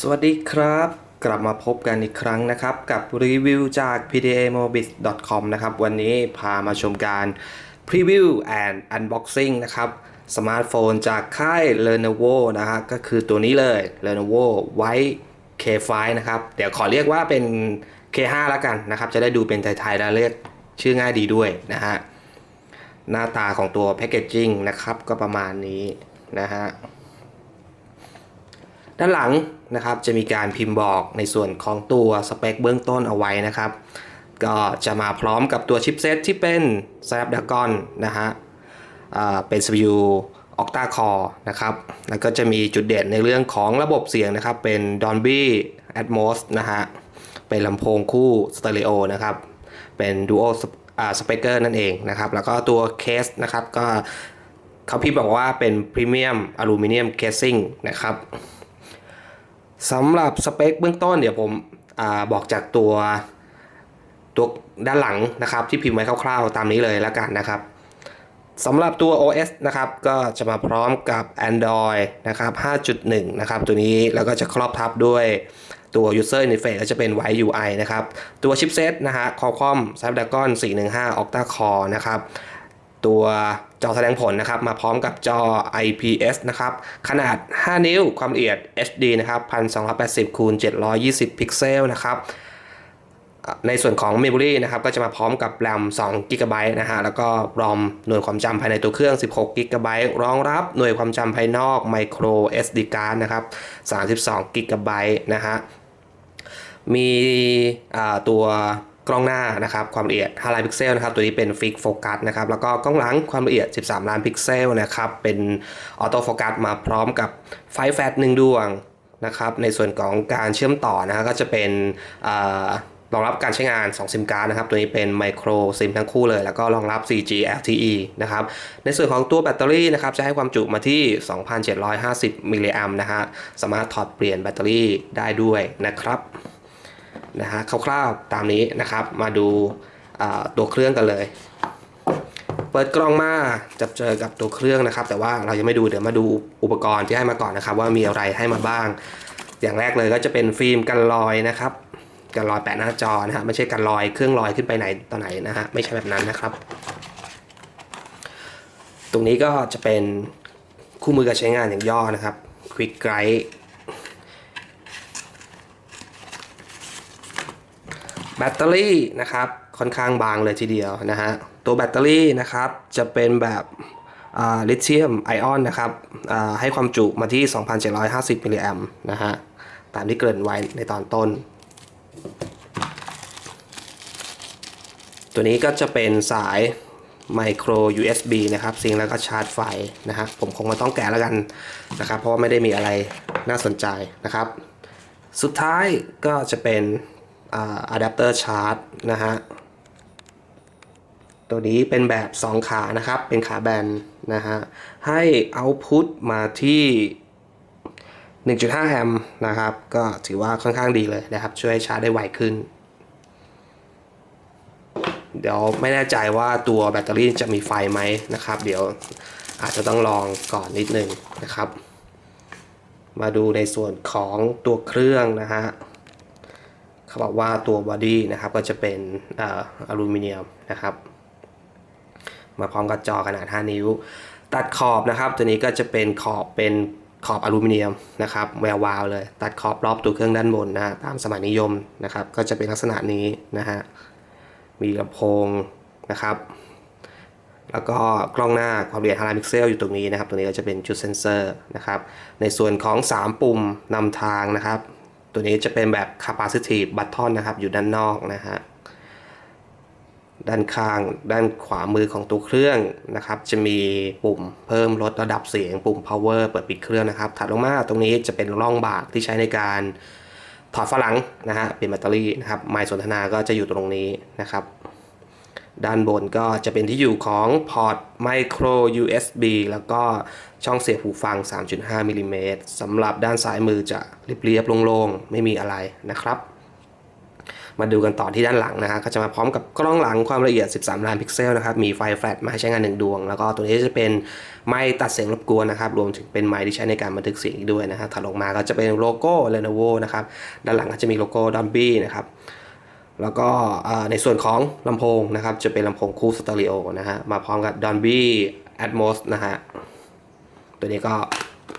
สวัสดีครับ กลับมาพบกันอีกครั้งนะครับ กับรีวิวจาก pdamobis.com นะครับ วันนี้พามาชมการ Preview and Unboxing นะครับ สมาร์ทโฟนจากค่าย Lenovo นะฮะก็คือตัวนี้เลย Lenovo White K5 นะครับ เดี๋ยวขอเรียกว่าเป็น K5 แล้วกันนะครับ จะได้ดูเป็นไทยๆ แล้วเรียกชื่อง่ายดีด้วยนะฮะ หน้าตาของตัวแพ c เกจจิ้งนะครับ ก็ประมาณนี้นะฮะ ด้านหลังนะครับจะมีการพิมพ์บอกในส่วนของตัวสเปคเบื้องต้นเอาไว้นะครับ ก็จะมาพร้อมกับตัวชิปเซตที่เป็น Snapdragon นะฮะเป็น CPU Octa Core นะครับ แล้วก็จะมีจุดเด่นในเรื่องของระบบเสียงนะครับ เป็น Dolby Atmos นะฮะ เป็นลำโพงคู่สเตอริโอนะครับ เป็น Dual อ่า Speaker นั่นเองนะครับ แล้วก็ตัวเคสนะครับก็เขาพิมพ์บอกว่าเป็น Premium Aluminum Casing นะครับ สำหรับสเปคเบื้องต้นเดี๋ยวผมอบอกจากตัวตัวด้านหลังนะครับ ที่พิมพ์ไว้คร่าวๆ ตามนี้เลยแล้วกันนะครับสำหรับตัว OS นะครับก็จะมาพร้อมกับ Android นะครับ 5.1 นะครับ ตัวนี้แล้วก็จะครอบทับด้วยตัว User Interface ก็จะเป็น White UI นะครับ ตัวชิปเซตนะฮะ Qualcomm Snapdragon 415 Octa Core นะครับ ตัวจอแสดงผลนะครับ มาพร้อมกับจอ IPS นะครับ ขนาด 5 นิ้วความละเอียด HD นะครับ 1280คูณ720 พิกเซลนะครับในส่วนของ Memory นะครับก็จะมาพร้อมกับ RAM 2 g b นะฮะแล้วก็ ROM หน่วยความจำภายในตัวเครื่อง 16 g b รองรับหน่วยความจำภายนอก Micro SD card นะครับ 32 g b นะฮะมีตัว กล้องหน้านะครับความละเอียด5ล้านพิกเซลนะครับตัวนี้เป็นฟิกโฟกัสนะครับแล้วก็กล้องหลังความละเอียด 13 ล้านพิกเซลนะครับเป็นออโต้โฟกัสมาพร้อมกับไฟแฟลชหนึ่งดวงนะครับในส่วนของการเชื่อมต่อนะฮะก็จะเป็นรองรับการใช้งาน 2 ซิมการ์ดนะครับ ตัวนี้เป็นไมโครซิมทั้งคู่เลย แล้วก็รองรับ 4G LTE นะครับ ในส่วนของตัวแบตเตอรี่นะครับ จะให้ความจุมาที่ 2,750 มิลลิแอมนะฮะ สามารถถอดเปลี่ยนแบตเตอรี่ได้ด้วยนะครับ นะฮะคร่าวๆตามนี้นะครับ มาดูตัวเครื่องกันเลย เปิดกล้องมาจะเจอกับตัวเครื่องนะครับ แต่ว่าเรายังไม่ดูเดี๋ยวมาดูอุปกรณ์ที่ให้มาก่อนนะครับ ว่ามีอะไรให้มาบ้าง อย่างแรกเลยก็จะเป็นฟิล์มกันรอยนะครับกันรอยแปะหน้าจอนะฮะไม่ใช่กันรอยเครื่องรอยขึ้นไปไหนต่อไหนนะฮะไม่ใช่แบบนั้นนะครับ ตรงนี้ก็จะเป็นคู่มือการใช้งานอย่างย่อนะครับ Quick Guide แบตเตอรี่นะครับค่อนข้างบางเลยทีเดียวนะฮะตัวแบตเตอรี่นะครับจะเป็นแบบลิเธียมไอออนนะครับให้ความจุมาที่ 2,750 มิลลิแอมนะฮะตามที่เกริ่นไว้ในตอนต้น ตัวนี้ก็จะเป็นสายไมโคร USB นะครับซิงแล้วก็ชาร์จไฟนะฮะผมคงไม่ต้องแกะแล้วกันนะครับ เพราะว่าไม่ได้มีอะไรน่าสนใจนะครับ สุดท้ายก็จะเป็น อะแดปเตอร์ชาร์จนะฮะ ตัวนี้เป็นแบบ 2 ขานะครับ เป็นขาแบนนะฮะ ให้เอาพุตมาที่ 1.5 แอมป์นะครับ ก็ถือว่าค่อนข้างดีเลยนะครับ ช่วยให้ชาร์จได้ไวขึ้น เดี๋ยวไม่แน่ใจว่าตัวแบตเตอรี่จะมีไฟไหมนะครับ เดี๋ยวอาจจะต้องลองก่อนนิดนึงนะครับ มาดูในส่วนของตัวเครื่องนะฮะ เขาบอกว่าตัวบอดี้นะครับก็จะเป็นออลูมิเนียมนะครับ มาพร้อมกับจอขนาด 5 นิ้ว ตัดขอบนะครับ ตัวนี้ก็จะเป็นขอบเป็นขอบอลูมิเนียมนะครับแวววาวเลย ตัดขอบรอบตัวเครื่องด้านบนนะตามสมัยนิยมนะครับ ก็จะเป็นลักษณะนี้นะฮะมีลำโพงนะครับ แล้วก็กล้องหน้าความละเอียด5ล้านพิกเซลอยู่ตรงนี้นะครับตัวนี้ก็จะเป็นจุดเซนเซอร์นะครับ ในส่วนของ 3 ปุ่มนำทางนะครับ ตัวนี้จะเป็นแบบ capacitive button นะครับ อยู่ด้านนอกนะฮะ ด้านข้างด้านขวามือของตัวเครื่องนะครับ จะมีปุ่มเพิ่มลดระดับเสียง ปุ่ม power เปิดปิดเครื่องนะครับ ถัดลงมาตรงนี้จะเป็นร่องบากที่ใช้ในการถอดฝาหลังนะฮะ เป็นแบตเตอรี่นะครับ ไมค์สนทนาก็จะอยู่ตรงนี้นะครับ ด้านบนก็จะเป็นที่อยู่ของพอร์ต Micro USB แล้วก็ช่องเสียบหูฟัง 3.5มิลลิเมตรสำหรับด้านซ้ายมือจะเรียบๆโล่งๆ ไม่มีอะไรนะครับ มาดูกันต่อที่ด้านหลังนะฮะก็จะมาพร้อมกับกล้องหลังความละเอียด 13 ล้านพิกเซลนะครับ มีไฟแฟลชมาใช้งาน1ดวง แล้วก็ตัวนี้จะเป็นไมค์ตัดเสียงรบกวนนะครับ รวมถึงเป็นไมค์ที่ใช้ในการบันทึกเสียงอีกด้วยนะฮะถัดลงมาก็จะเป็นโลโก้ Lenovo นะครับ ด้านหลังก็จะมีโลโก้ Dolby นะครับ แล้วก็ในส่วนของลำโพงนะครับ จะเป็นลำโพงคู่สเตอริโอนะฮะ มาพร้อมกับ Dolby Atmos นะฮะ ตัวนี้ก็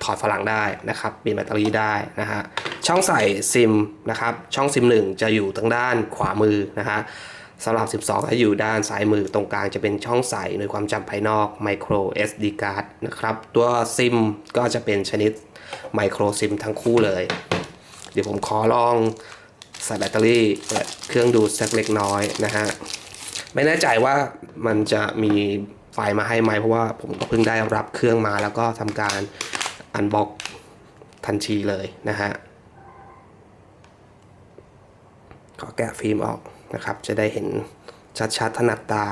ถอดฝรั่งได้นะครับเปลี่ยนแบตเตอรี่ได้นะฮะ ช่องใส่ซิมนะครับ ช่องซิม1 จะอยู่ทางด้านขวามือนะฮะสำหรับ 12 จะอยู่ด้านซ้ายมือตรงกลางจะเป็นช่องใส่ในความจำภายนอก micro SD card นะครับ ตัวซิมก็จะเป็นชนิด micro sim ทั้งคู่เลย เดี๋ยวผมขอลอง ใส่แบตเตอรี่เปิดเครื่องดูสักเล็กน้อยนะฮะไม่แน่ใจว่ามันจะมีไฟล์มาให้ไหมเพราะว่าผมก็เพิ่งได้รับเครื่องมาแล้วก็ทำการอันบ็อกทันทีเลยนะฮะขอแกะฟิล์มออกนะครับ จะได้เห็นชัดๆถนัดตา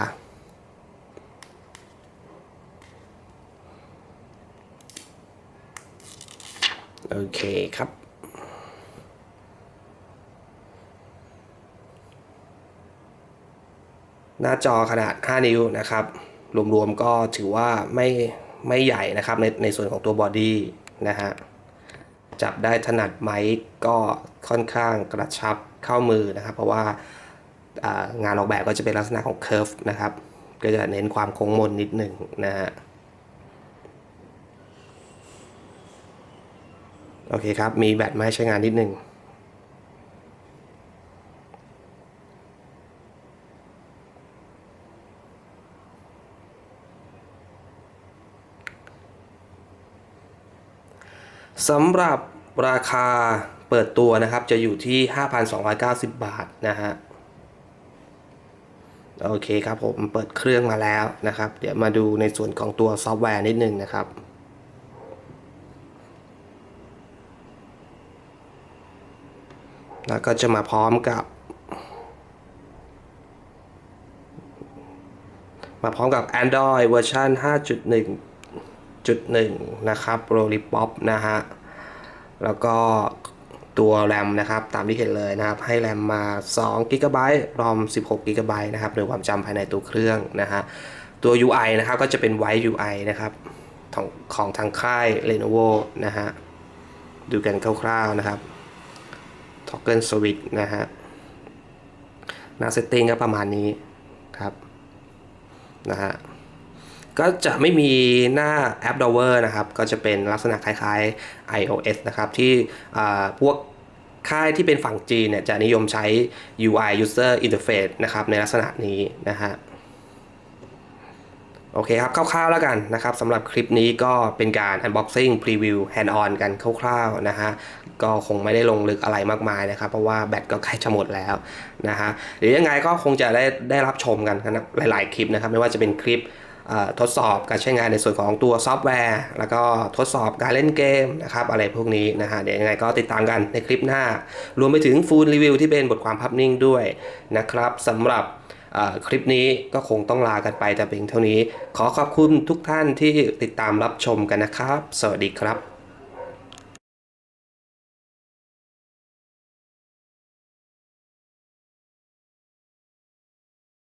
โอเคครับ หน้าจอขนาด 5 นิ้วนะครับ รวมๆก็ถือว่าไม่ไม่ใหญ่นะครับในในส่วนของตัวบอดี้นะฮะ จับได้ถนัดไหมก็ค่อนข้างกระชับเข้ามือนะครับ เพราะว่าางานออกแบบก็จะเป็นลักษณะของเค r ร์ฟนะครับ ก็จะเน้นความโค้งมนนิดหนึ่งนะฮะโอเคครับ มีแบตมาให้ใช้งานนิดหนึ่ง สำหรับราคาเปิดตัวนะครับจะอยู่ที่ 5,290 บาทนะฮะโอเคครับผมเปิดเครื่องมาแล้วนะครับ เดี๋ยวมาดูในส่วนของตัวซอฟต์แวร์นิดนึงนะครับแล้วก็จะมาพร้อมกับ มาพร้อมกับ Android เวอร์ชัน 5.1.1นะครับ Lollipop นะฮะ แล้วก็ตัวแรมนะครับ ตามที่เห็นเลยนะครับ ให้แรมมา2 g b r o m 16 g b นะครับหรือความจำภายในตัวเครื่องนะฮะ ตัว UI นะครับก็จะเป็น White UI นะครับ ของของทางค่าย Lenovo นะฮะ ดูกันคร่าวๆนะครับ Toggle Switch นะฮะหน้าเซตติ้งก็ประมาณนี้ครับนะฮะ ก็จะไม่มีหน้าแอป Drawer นะครับ ก็จะเป็นลักษณะคล้ายๆ iOS นะครับ ที่พวกค่ายที่เป็นฝั่งจีนเนี่ยจะนิยมใช้ UI User Interface นะครับในลักษณะนี้นะฮะโอเคครับ คร่าวๆแล้วกันนะครับสำหรับคลิปนี้ก็เป็นการ unboxing preview hand on กันคร่าวๆนะฮะก็คงไม่ได้ลงลึกอะไรมากมายนะครับ เพราะว่าแบตก็ใกล้จะหมดแล้วนะฮะเดี๋ยวยังไงก็คงจะได้ได้รับชมกันนะหลายๆคลิปนะครับ ไม่ว่าจะเป็นคลิป ทดสอบการใช้งานในส่วนของตัวซอฟต์แวร์ แล้วก็ทดสอบการเล่นเกมนะครับอะไรพวกนี้นะฮะเดี๋ยวยังไงก็ติดตามกันในคลิปหน้า รวมไปถึงฟูลรีวิวที่เป็นบทความภาพนิ่งด้วยนะครับสำหรับคลิปนี้ก็คงต้องลากันไปแต่เพียงเท่านี้ ขอขอบคุณทุกท่านที่ติดตามรับชมกันนะครับ สวัสดีครับ